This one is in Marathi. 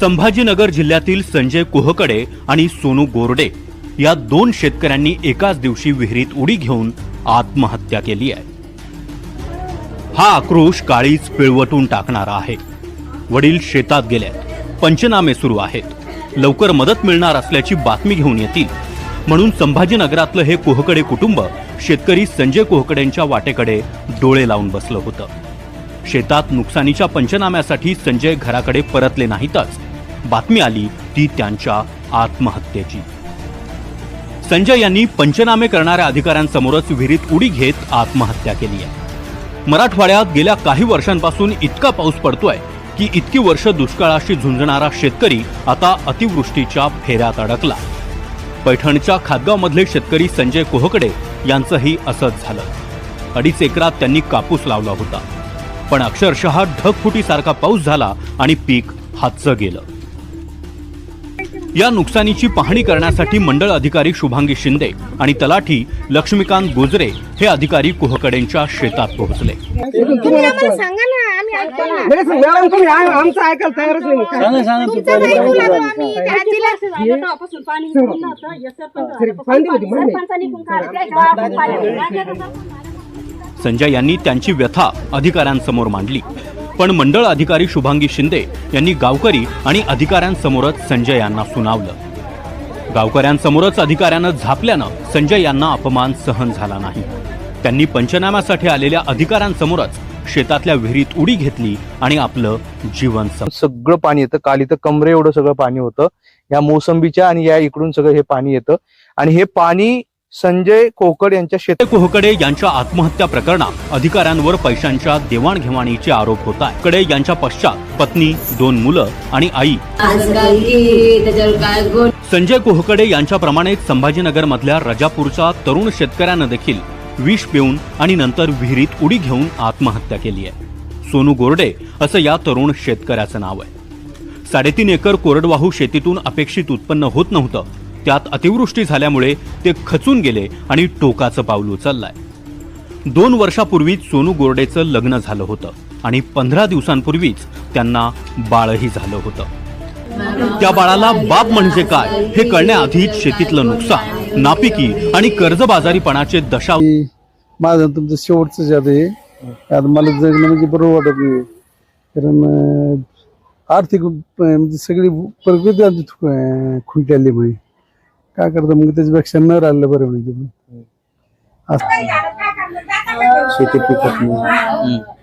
संभाजीनगर जिल्ह्यातील संजय कोहकडे आणि सोनू गोरडे या दोन शेतकऱ्यांनी एकाच दिवशी विहिरीत उडी घेऊन आत्महत्या केली आहे. हा आक्रोश काळीच पिळवटून टाकणारा आहे. वडील शेतात गेल्यात पंचनामे सुरू आहेत. लवकर मदत मिळणार असल्याची बातमी घेऊन येतील. म्हणून संभाजीनगरातलं हे कोहकडे कुटुंब शेतकरी संजय कोहकडेंच्या वाटेकडे डोळे लावून बसलं होतं. शेतात नुकसानीच्या पंचनाम्यासाठी संजय घराकडे परतले नाहीतच. बातमी आली ती त्यांच्या आत्महत्येची. संजय यांनी पंचनामे करणाऱ्या अधिकाऱ्यांसमोरच विहिरीत उडी घेत आत्महत्या केली आहे. मराठवाड्यात गेल्या काही वर्षांपासून इतका पाऊस पडतोय की इतकी वर्ष दुष्काळाशी झुंजणारा शेतकरी आता अतिवृष्टीच्या फेऱ्यात अडकला. पैठणच्या खादगावमधले शेतकरी संजय कोहकडे यांचंही असंच झालं. अडीच एकरात त्यांनी कापूस लावला होता. पण अक्षरशः ढगफुटीसारखा पाऊस झाला आणि पीक हातचं गेलं. या नुकसानीची पाहणी करण्यासाठी मंडळ अधिकारी शुभांगी शिंदे आणि तलाठी लक्ष्मीकांत गोजरे हे अधिकारी कोहकडेंच्या शेतात पोहोचले. आमचं ऐकायला तयारच नाही. संजय यांनी त्यांची व्यथा अधिकाऱ्यांसमोर मांडली. पण मंडळ अधिकारी शुभांगी शिंदे यांनी गावकरी आणि अधिकाऱ्यांसमोरच संजय यांना सुनावलं. गावकऱ्यांसमोरच अधिकाऱ्यानं झापल्यानं संजय यांना अपमान सहन झाला नाही. त्यांनी पंचनाम्यासाठी आलेल्या अधिकाऱ्यांसमोरच शेतातल्या विहिरीत उडी घेतली आणि आपलं जीवन सगळं पाणी येतं. काल इथं कमरे एवढं सगळं पाणी होतं. या मोसंबीच्या आणि या इकडून सगळं हे पाणी येतं. आणि हे पाणी संजय कोकड यांच्या शेत कोहकडे यांच्या आत्महत्या प्रकरणात अधिकाऱ्यांवर पैशांच्या देवाणघेवाणीचे आरोप होत आहे कडे यांच्या पश्चात पत्नी दोन मुलं आणि आई. संजय कोहकडे यांच्याप्रमाणेच संभाजीनगर मधल्या रजापूरच्या तरुण शेतकऱ्यानं देखील विष पिऊन आणि नंतर विहिरीत उडी घेऊन आत्महत्या केली आहे. सोनू गोरडे असं या तरुण शेतकऱ्याचं नाव आहे. साडेतीन एकर कोरडवाहू शेतीतून अपेक्षित उत्पन्न होत नव्हतं त्यात अतिवृष्टी झाल्यामुळे ते खचून गेले आणि टोकाचं पाऊल उचललंय. दोन वर्षापूर्वीच सोनू गोरडेचं लग्न झालं होतं आणि पंधरा दिवसांपूर्वीच त्यांना बाळही झालं होतं. त्या बाळाला बाप म्हणजे काय हे कळण्याआधीच शेतीतलं नुकसान नापिकी आणि कर्जबाजारीपणाचे दशा माझं तुमचं शेवटचं जात आहे. आता मला जगणं म्हणजे बरोबर वाटत नाही. कारण आर्थिक म्हणजे सगळी प्रकृती आमची आली म्हणजे काय करतं? मग त्याच्यापेक्षा न राहिलं बरं म्हणजे. शेती पिकत नाही.